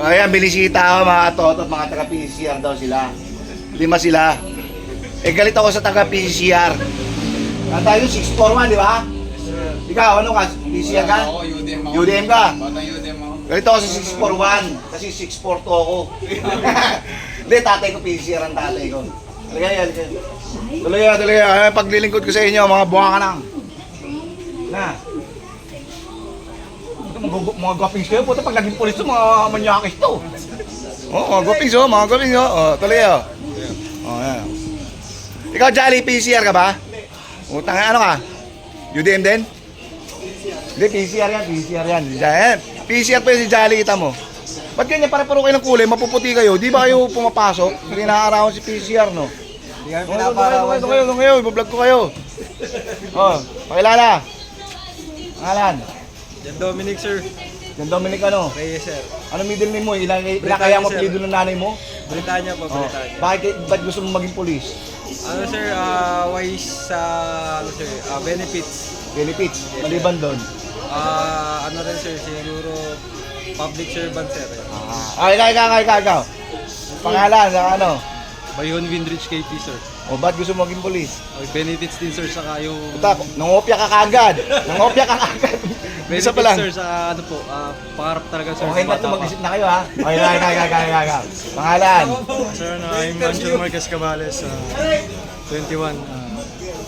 Ayan, binisita ako mga toto mga taga-PCR daw sila. Lima sila. Eh, galit ako sa taga-PCR. Ano tayo, 641, di ba? Ikaw, ano ka? PCR ka? Ako, UDM ako. UDM ka? Batang UDM ako. Galit ako sa 641 kasi 642 ako. Hindi, tatay ko PCR ang tatay ko. Halika yan, tuloy yan. Ay, Paglilingkod ko sa inyo, mga buha ka nang. Na. Ito, Mga, mga gwapings kayo, puto pag naging pulis to, mga manyakis to. Oo, mga gwapings oh, mga gwapings oh. Oh, tuloy oh. Oh, yan. Ikaw, Jolly, PCR ka ba? Utang, ano ka? UDM din? Hindi, PCR yan, PCR yan. Yan. PCR pa yun si Jolly, kita mo. Ba't ganyan pare-paro kayo ng kulay, mapuputi kayo? Di ba kayo pumapasok? Hindi nakakarawan si PCR, no? Hindi kami pinaparawan, doon kayo, doon kayo, ibablog ko kayo. Oh, pakilala. Pangalan. John Dominic, sir. Yan Dominic ano? Reyes, sir. Ano middle name mo? Ilang, ilang kaya mo apelido ng nanay mo? Britanya po, Oh. Britanya. Bakit, ba't gusto mo maging polis? Ano, sir, ah, wise sa, ano, sir, ah, benefits. Benefits, maliban doon. Ah, ano rin, sir, siguro, public servant, sir. Ah, ikaw, ikaw, ikaw, ikaw, ikaw. Pangalan, sa ano? Bayon Windridge KP, sir. O, ba't gusto mo maging polis? benefits din, sir, saka yung... Puta, nangopya ka kagad. Nangopya ka kagad. Isa pa lang. sir, sa ano po, ah, pangarap talaga, sir. Okay sa na bata to, pa. mag-isip na kayo ha. Okay, okay, okay, okay, okay, okay. Pangalan. Sir, no, I'm Angel Marquez Cabales, ah, 21. ah.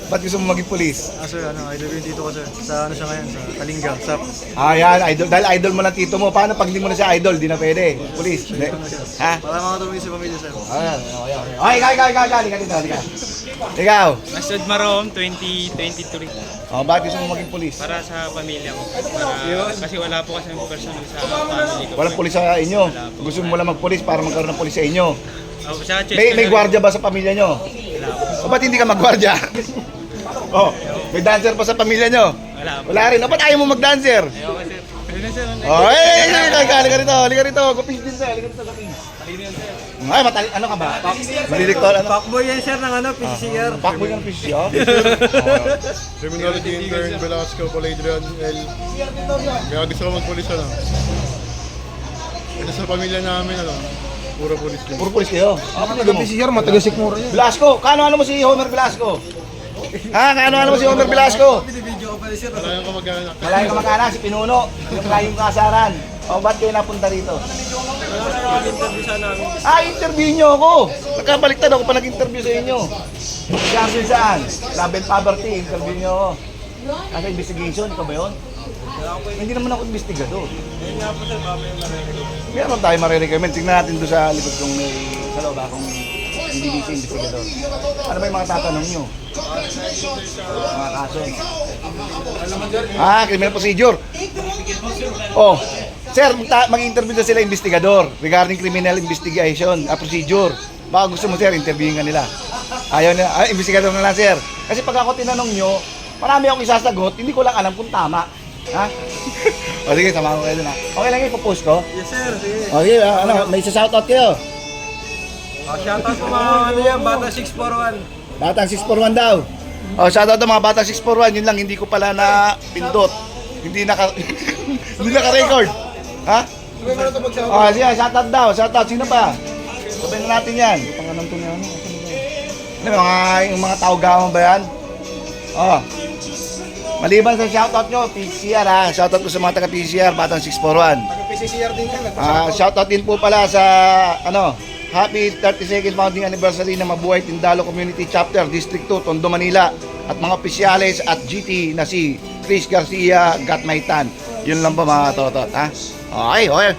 Ba't gusto mo maging polis? Ah, sir, ano, idol yung dito ko, sir. Sa ano siya ngayon, sa Kalinga, sa... Ah, yan, idol. Dahil idol mo lang tito mo. Paano pag hindi mo na siya idol? Di na pwede. Polis. Hindi. Ha? Para mga tumingin sa pamilya, sir. Ayan, okay, okay. Okay, ikaw, ikaw, ikaw, ikaw. Halika dito. Ikaw. Masud Marom 2023 Oh, bakit gusto mo maging polis? para sa pamilya ko. Para, kasi wala po kasi ng personal sa family ko. Walang polis sa inyo. Gusto mo lang magpolis para magkaroon ng polis sa inyo. Oh, May, ko may gwardiya ba sa pamilya nyo? Wala po. O ba't hindi ka magwardya? Oh, may dancer pa sa pamilya nyo? Wala po. Wala rin. O ba't ayaw mo mag-dancer? Ayoko sir. Ayun na sir. ano? Oh, hey, hey, hey, hey, halika rito, halika rito. Gupis din sir, halika rito, gupis. Ay, matali, ano ka ba? Maliliktor, ano? Fuckboy yan, sir, ng ano, PCCR. Pakboy ng fish, oh. Criminology intern Velasco Paladrian L. Kaya gusto ko magpulis ano. Ito sa pamilya namin ano. Puro pulis din. Puro pulis kayo. Ano ka mo? PCR, matagasik mo rin. Velasco, kano-ano mo si Homer Velasco? Ha, kano-ano mo si Homer Velasco? Video ko pala, sir. Wala yung kamag-anak. Malayo ka makana, si Pinuno. Yung kayong kasaran. O, ba't kayo napunta rito? Ah, interview nyo ako. Nagkabaliktad ako pa nag-interview sa inyo. Kasi saan? Love and Poverty, interview nyo ako. Nasa investigation, ikaw ba yun? Hindi naman ako investigador. Ayun nga po, sir, mamaya marinig. Meron tayo marirecommend. Tingnan natin doon sa likod kung may sa loob akong hindi si investigador. Ano ba yung mga tatanong nyo? Mga kaso. Ah, criminal procedure. Oh, sir, mag-interview na sila investigador regarding criminal investigation, ah, procedure. Baka gusto mo, sir, interviewin ka nila. Ayaw na, ah, investigador na lang, sir. Kasi pag ako tinanong nyo, marami akong isasagot, hindi ko lang alam kung tama. Ha? o sige, samahan ko kayo ha. Okay lang yung post ko? Yes, sir. Sige. O sige, ah, ano, may isa-shoutout kayo. Oh, shoutout sa mga ano yan, Bata 641. Batang 641 daw. Oh, shoutout to mga Batang 641. Yun lang, hindi ko pala na pindot. Hindi naka hindi naka-record. Ha? Oh, sige, shoutout daw. Shoutout sino pa? Sabihin na natin 'yan. Pangalan to niya ano? Ano mga yung mga tao gawang ba 'yan? Oh. Maliban sa shoutout nyo, PCR ha. Shoutout ko sa mga taga PCR, Batang 641. PCCR din yan. Ah, shoutout din po pala sa ano, Happy 32nd founding anniversary ng Mabuhay Tindalo Community Chapter District 2 Tondo Manila at mga opisyales at GT na si Chris Garcia Gatmaitan. Yun lang ba mga totot, ha? Okay, okay.